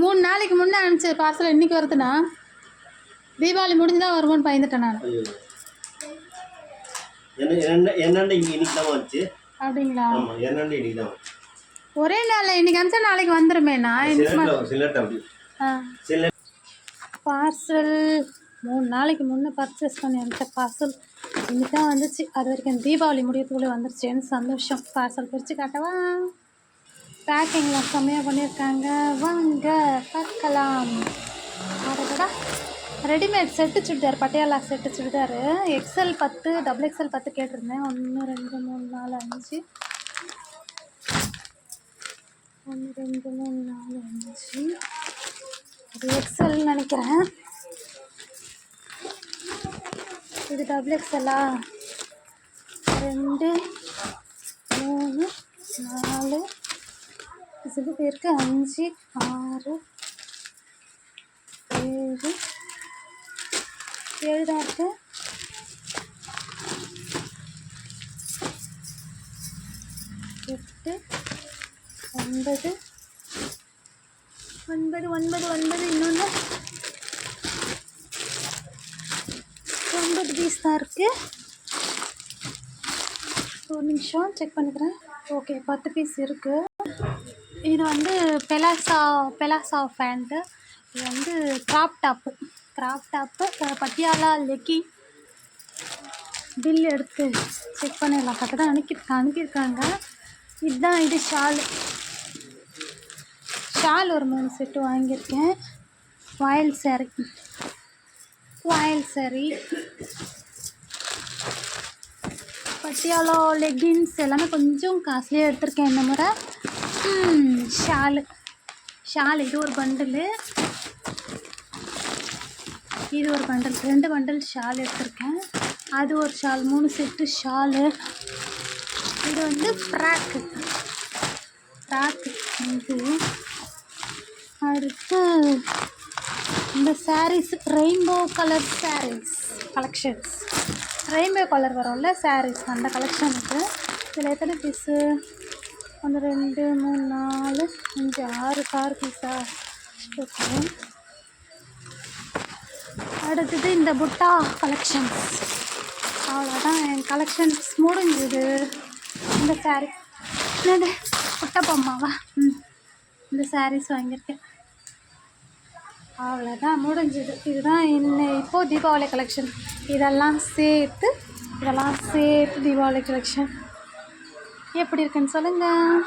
மூணு நாளைக்கு முன்னே அனுப்பிச்ச பார்சல் இன்னைக்கு வருதுண்ணா. தீபாவளி முடிஞ்சுதான் வருமோன்னு பயந்துட்டேன் நான். தான் அப்படிங்களா? தான் ஒரே நாளில் இன்னைக்கு அனுப்பிச்சா நாளைக்கு வந்துருமேண்ணா ஆ. சில பார்சல் மூணு நாளைக்கு முன்னே பர்ச்சேஸ் பண்ணி அனுப்பிச்ச பார்சல் இன்னைக்கு தான் வந்துச்சு. அது வரைக்கும் தீபாவளி முடியறதுக்குள்ளே வந்துருச்சேன்னு சந்தோஷம். பார்சல் பிரித்து காட்டவா? பேக்கிங்லாம் செம்மையாக பண்ணியிருக்காங்க வாங்க பார்க்கலாம். அடடா readymade set churidar Patiala set churidar. XL பத்து டபுள் எக்ஸல் பத்து கேட்டிருந்தேன். ஒன்று ரெண்டு மூணு நாலு அஞ்சு. ஒன்று ரெண்டு மூணு நாலு அஞ்சு. இது எக்ஸல் நினைக்கிறேன். இது டபுள் எக்ஸலா ரெண்டு மூணு நாலு இது பேருக்கு அஞ்சு ஆறு ஏழு ஏழு தான் இருக்கு எட்டு ஒன்பது ஒன்பது ஒன்பது ஒன்பது இன்னொன்று ஒன்பது பீஸ் தான் இருக்குது ஒரு நிமிஷம் செக் பண்ணிக்கிறேன். ஓகே பத்து பீஸ் இருக்குது இது வந்து பெலாசா பெலாசா ஃபேண்ட்டு இது வந்து crop top crop top Patiala Leckie bill எடுத்து செக் பண்ணிடலாம். கரெக்டாக தான் அனுப்பி அனுப்பியிருக்காங்க இதுதான் இது ஷால் ஷால் ஒரு மூணு செட்டு வாங்கியிருக்கேன். வாயில் சாரி வாயில் சாரி பட்டியாலா லெகின்ஸ் எல்லாமே கொஞ்சம் காஸ்ட்லியாக எடுத்திருக்கேன் இந்த முறை. ஷாலு. ஷால் இது ஒரு பண்டிலு. இது ஒரு பண்டல். ரெண்டு பண்டல் ஷால் எடுத்திருக்கேன். அது ஒரு ஷால் மூணு செட்டு ஷாலு. இது வந்து ஃப்ராக்கு. ஃப்ராக்கு. இது. அடுத்து இந்த saris rainbow colour saris collections rainbow colour வரும்ல சாரீஸ் அந்த கலெக்ஷனுக்கு இதில் எத்தனை பீஸு ஒன்று ரெண்டு மூணு நாலு அஞ்சு ஆறு கார் பீஸா ஓகே. அடுத்தது இந்த புட்டா கலெக்ஷன்ஸ் அவ்வளோதான் என் கலெக்ஷன்ஸ் முடிஞ்சுது. இந்த சாரீ என்னது? புட்டா பொம்மாவா? ம். இந்த சாரீஸ் வாங்கியிருக்கேன். அவ்வளோதான் முடிஞ்சுது. இதுதான் என்ன இப்போது தீபாவளி கலெக்ஷன் இதெல்லாம் சேர்த்து இதெல்லாம் சேர்த்து தீபாவளி கலெக்ஷன் எப்படி இருக்குன்னு சொல்லுங்கள்